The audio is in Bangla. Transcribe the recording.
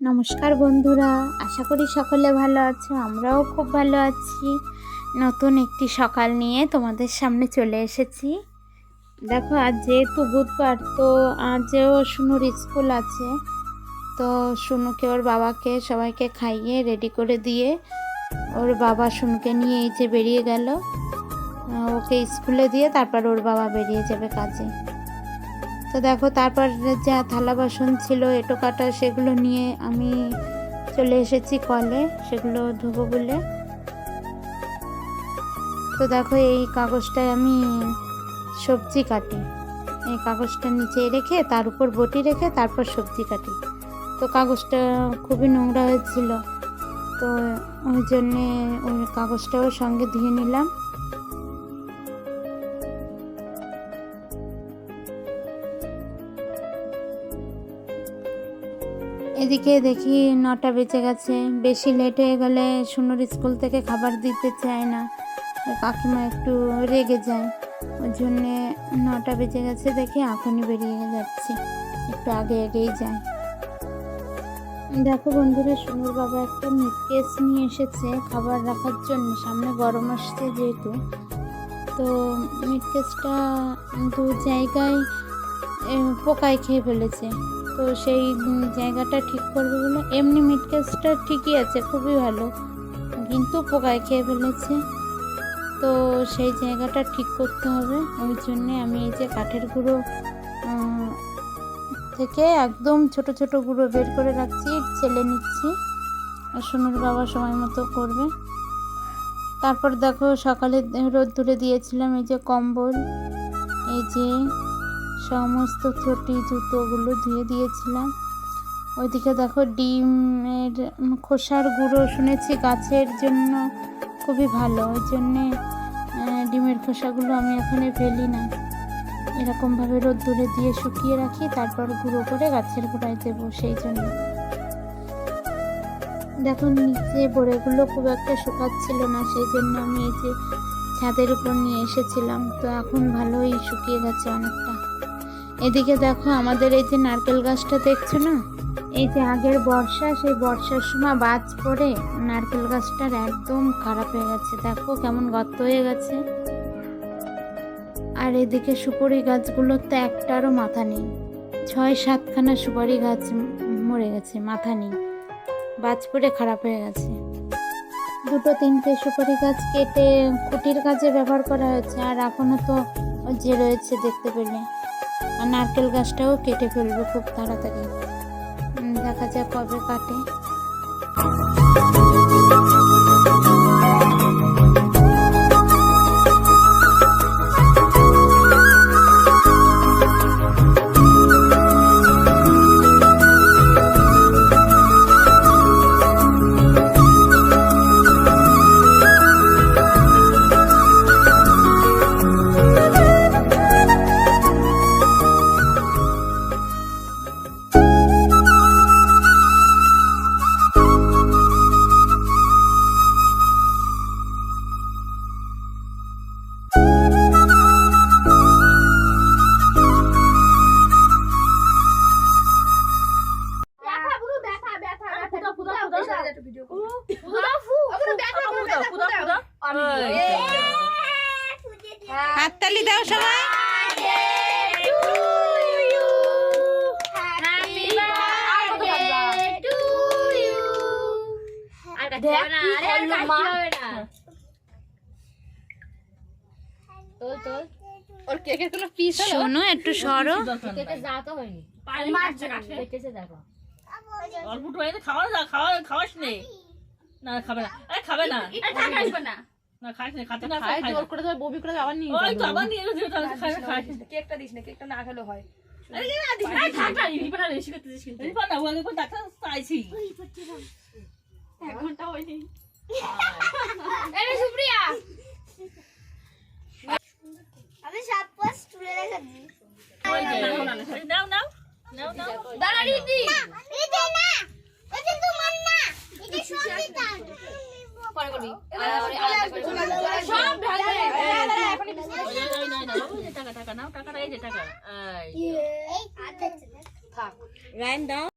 নমস্কার বন্ধুরা, আশা করি সকলে ভালো আছো, আমরাও খুব ভালো আছি। নতুন একটি সকাল নিয়ে তোমাদের সামনে চলে এসেছি। দেখো, আজ যেহেতু বুধবার, তো আজও সুনুর স্কুল আছে। তো সুনুকে ওর বাবাকে, সবাইকে খাইয়ে রেডি করে দিয়ে ওর বাবা সুনুকে নিয়ে এই যে বেরিয়ে গেল। ওকে স্কুলে দিয়ে তারপর ওর বাবা বেরিয়ে যাবে কাজে। তো দেখো, তারপর যা থালা বাসন ছিল, এটো কাটা, সেগুলো নিয়ে আমি চলে এসেছি কলে, সেগুলো ধোবো বলে। তো দেখো, এই কাগজটায় আমি সবজি কাটি। এই কাগজটা নিচে রেখে, তার উপর বটি রেখে, তারপর সবজি কাটি। তো কাগজটা খুবই নোংরা হয়েছিল। তো ওই জন্যে ওই কাগজটাও সঙ্গে ধুয়ে নিলাম। এদিকে দেখি নটা বেজে গেছে। বেশি লেট হয়ে গেলে সুনুর স্কুল থেকে খাবার দিতে চায় না। কাকিমা একটু রেগে যায়। ওই জন্যে নটা বেজে গেছে দেখে এখনই বেরিয়ে যাচ্ছে। একটু আগে আগেই যায়। দেখো বন্ধুরা, সুনুর বাবা একটা মিট কেস নিয়ে এসেছে খাবার রাখার জন্য। সামনে গরম আসছে যেহেতু। তো মিট কেসটা দু জায়গায় পোকায় খেয়ে ফেলেছে। তো সেই জায়গাটা ঠিক করবে বলে এমনি মিট কেসটা ঠিকই আছে, খুবই ভালো। কিন্তু পোকায় খেয়ে ফেলেছে। তো সেই জায়গাটা ঠিক করতে হবে। ওই জন্যে আমি এই যে কাঠের গুঁড়ো থেকে একদম ছোট ছোট গুঁড়ো বের করে রাখছি, ছেলে নিচ্ছি। আর সোনুর বাবা সময় মতো করবে। তারপর দেখো সকালে রোদ দূরে দিয়েছিলাম এই যে কম্বল, এই যে সমস্ত চটি জুতোগুলো ধুয়ে দিয়েছিলাম। ওইদিকে দেখো ডিমের খোসার গুঁড়ো শুনেছি গাছের জন্য খুবই ভালো। ওই জন্যে ডিমের খোসাগুলো আমি এখানে ফেলি না। এরকমভাবে রোদ্দুরে দিয়ে শুকিয়ে রাখি, তারপর গুঁড়ো করে গাছের গোড়ায় দেবো সেই জন্য। দেখো নিচে বড়েগুলো খুব একটা শুকাচ্ছিল না, সেই জন্য আমি এই যে ছাদের উপর নিয়ে এসেছিলাম। তো এখন ভালোই শুকিয়ে গেছে অনেকটা। এদিকে দেখো আমাদের এই যে নারকেল গাছটা দেখছ না? এই যে আগের বর্ষা, সেই বর্ষার সময় বাজ পড়ে নারকেল গাছটার একদম খারাপ হয়ে গেছে। দেখো কেমন গর্ত হয়ে গেছে। আর এদিকে সুপারি গাছগুলোর তো একটারও মাথা নেই। ছয় সাতখানা সুপারি গাছ মরে গেছে, মাথা নেই। বাজ পড়ে খারাপ হয়ে গেছে। দুটো তিনটে সুপারি গাছ কেটে কুটির কাজে ব্যবহার করা হয়েছে। আর এখনও তো যে রয়েছে দেখতে পেলে। আর নারকেল গাছটাও কেটে ফেলব খুব তাড়াতাড়ি। দেখা যাক কবে কাটে। শোনো একটু সরো। খাওয়াস নে। না খাবে না। আরে খাবে না। না। খাস না খাতে না খায় জোর করে ধরে বমি করে আবার নিয়ে ওই তো আবার নিয়ে গেছে তো খায় না খায় কেকটা দিস না কেকটা না খেলেও হয়। আরে না দিস না। থাক না রিপা না রেসি করতেছিস কিন্তু। রিপা না ওকে কোন ডাক্তার চাইছি। এক ঘণ্টা হয়নি এই সুপ্রিয়া আমি সাত পাঁচ তুলে যে নাও নাও নাও নাও দাঁড়া দিদি এটা না এটা তোমার না এটা সঙ্গীতার পরে করবি সব ঢালবে এখনই ওই ওই ওই না ওই যে টাকা টাকা নাও টাকাটা এই যে টাকা থাক দাও